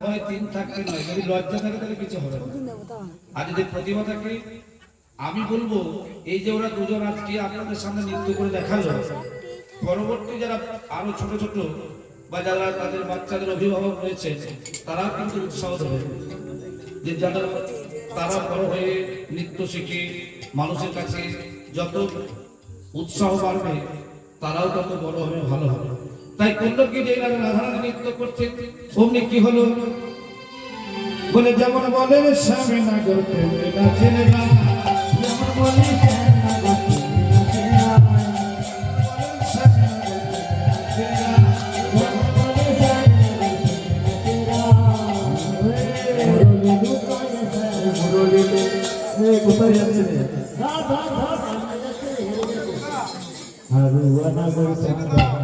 থাকতে যদি লজ্জা থাকে তাহলে কিছু হবে না। আর যদি প্রতিভা থাকে, আমি বলব, এই যে ওরা দুজন আজকে আপনাদের সামনে নৃত্য করে দেখাল, পরবর্তী যারা আরও ছোট ছোট বা যারা তাদের বাচ্চাদের অভিভাবক রয়েছে, তারাও কিন্তু উৎসাহ দেবে। যে যারা, তারা বড় হয়ে নৃত্য শিখে, মানুষের কাছে যত উৎসাহ বাড়বে, তারাও তত বড় হবে, ভালো হবে। তাই করল কি যে এরা রাধারানী নৃত্য করছে অমনি কি হলো বলে যেমন বলেন স্বামী না করতে যেমন বলে কোথায় যাচ্ছে ভালো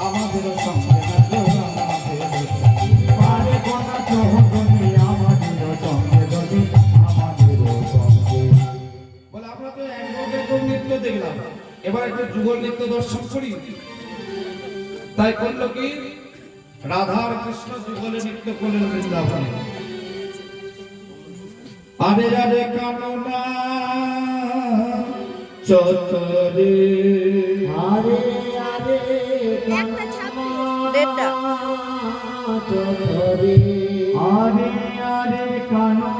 আমাদের এবার একটু যুগল নৃত্য দর্শন করি। তাই করল কি? রাধা আর কৃষ্ণ যুগলে নৃত্য করলেন বৃন্দাবনে। আরে আরে কাননা চতরে আরে আরে চতরে আরে আরে কাননা